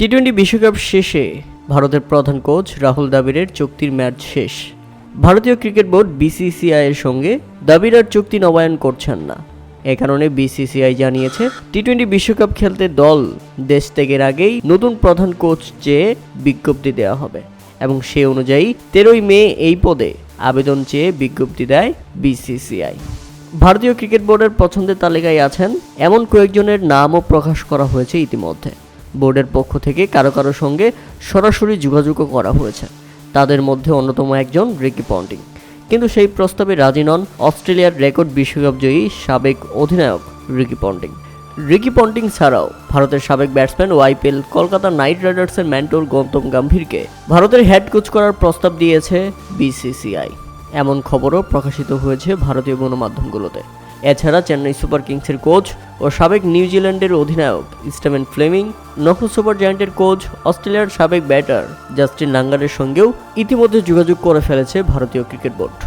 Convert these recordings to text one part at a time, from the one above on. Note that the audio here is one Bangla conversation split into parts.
টি টোয়েন্টি বিশ্বকাপ শেষে ভারতের প্রধান কোচ রাহুল দ্রাবিড়ের চুক্তির ম্যাচ শেষ। ভারতীয় ক্রিকেট বোর্ড বিসিসিআই এর সঙ্গে দ্রাবিড় আর চুক্তি নবায়ন করছেন না। এ কারণে বিসিসিআই জানিয়েছে টি টোয়েন্টি বিশ্বকাপ খেলতে দল দেশ ত্যাগের আগেই নতুন প্রধান কোচ চেয়ে বিজ্ঞপ্তি দেওয়া হবে এবং সে অনুযায়ী তেরোই মে এই পদে আবেদন চেয়ে বিজ্ঞপ্তি দেয় বিসিসিআই ভারতীয় ক্রিকেট বোর্ডের পছন্দের তালিকায় আছেন এমন কয়েকজনের নামও প্রকাশ করা হয়েছে ইতিমধ্যে। বোর্ডের পক্ষ থেকে কারও কারও সঙ্গে সরাসরি যোগাযোগও করা হয়েছে। তাদের মধ্যে অন্যতম একজন রিকি পন্টিং। কিন্তু সেই প্রস্তাবে রাজি নন অস্ট্রেলিয়ার রেকর্ড বিশ্বকাপ জয়ী সাবেক অধিনায়ক রিকি পন্টিং। রিকি পন্টিং ছাড়াও ভারতের সাবেক ব্যাটসম্যান ও আইপিএল কলকাতা নাইট রাইডার্সের ম্যান্টোর গৌতম গম্ভীরকে ভারতের হেড কোচ করার প্রস্তাব দিয়েছে বিসিসিআই। এমন খবরও প্রকাশিত হয়েছে ভারতীয় গণমাধ্যমগুলোতে। এছাড়া চেন্নাই সুপার কিংসের কোচ ও সাবেক নিউজিল্যান্ডের অধিনায়ক স্টেভেন ফ্লেমিং, নকল সুপার জায়ান্টের কোচ, অস্ট্রেলিয়ার সাবেক ব্যাটার জাস্টিন লাঙ্গারের সঙ্গেও ইতিমধ্যে যোগাযোগ করে ফেলেছে ভারতীয় ক্রিকেট বোর্ড।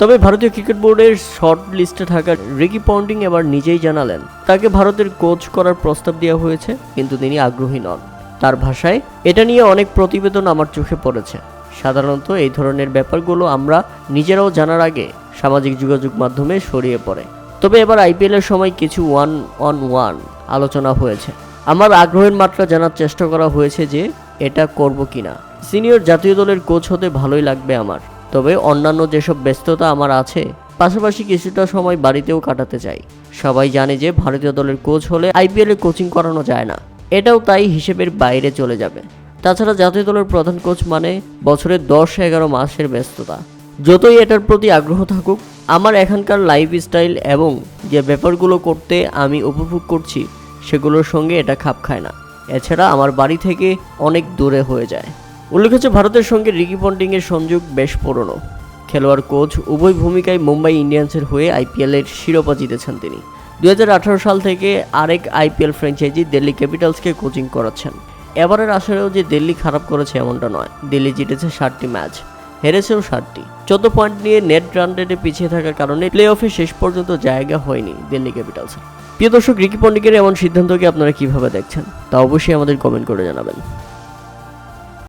তবে ভারতীয় ক্রিকেট বোর্ডের শর্ট লিস্টে থাকা রিকি পন্টিং এবার নিজেই জানালেন, তাকে ভারতের কোচ করার প্রস্তাব দেওয়া হয়েছে, কিন্তু তিনি আগ্রহী নন। তার ভাষায়, এটা নিয়ে অনেক প্রতিবেদন আমার চোখে পড়েছে। সাধারণত এই ধরনের ব্যাপারগুলো আমরা নিজেরাও জানার আগে সামাজিক যোগাযোগ মাধ্যমে ছড়িয়ে পড়ে। তবে এবার আইপিএলের সময় কিছু ওয়ান অন ওয়ান আলোচনা হয়েছে। আমার আগ্রহের মাত্রা জানার চেষ্টা করা হয়েছে যে এটা করব কিনা। সিনিয়র জাতীয় দলের কোচ হতে ভালোই লাগবে আমার। তবে অন্যান্য যেসব ব্যস্ততা আমার আছে, পাশাপাশি কিছুটা সময় বাড়িতেও কাটাতে চাই। সবাই জানে যে ভারতীয় দলের কোচ হলে আইপিএলে কোচিং করানো যায় না। এটাও তাই হিসেবের বাইরে চলে যাবে। তাছাড়া জাতীয় দলের প্রধান কোচ মানে বছরের দশ এগারো মাসের ব্যস্ততা। যতই এটার প্রতি আগ্রহ থাকুক আমার এখানকার লাইফস্টাইল এবং যে ব্যাপারগুলো করতে আমি উপভোগ করছি, সেগুলোর সঙ্গে এটা খাপ খায় না। এছাড়া আমার বাড়ি থেকে অনেক দূরে হয়ে যায়। উল্লেখ হচ্ছে ভারতের সঙ্গে রিকি পন্টিংয়ের সংযোগ বেশ পুরনো। খেলোয়াড় কোচ উভয় ভূমিকায় মুম্বাই ইন্ডিয়ান্সের হয়ে আইপিএলের শিরোপা জিতেছেন তিনি। দু হাজার আঠেরো সাল থেকে আরেক আইপিএল ফ্র্যাঞ্চাইজি দিল্লি ক্যাপিটালসকে কোচিং করাচ্ছেন। এবারের আসরেও যে দিল্লি খারাপ করেছে এমনটা নয়। দিল্লি জিতেছে ষাটটি ম্যাচ হেরেছেও সাতটি। চোদ্দ পয়েন্ট নিয়ে নেট রান রেটে পিছিয়ে থাকার কারণে প্লে অফে শেষ পর্যন্ত জায়গা হয়নি দিল্লি ক্যাপিটালস। প্রিয় দর্শক, রিকি পন্ডিকের এমন সিদ্ধান্তকে আপনারা কীভাবে দেখছেন? তা অবশ্যই আমাদের কমেন্ট করে জানাবেন।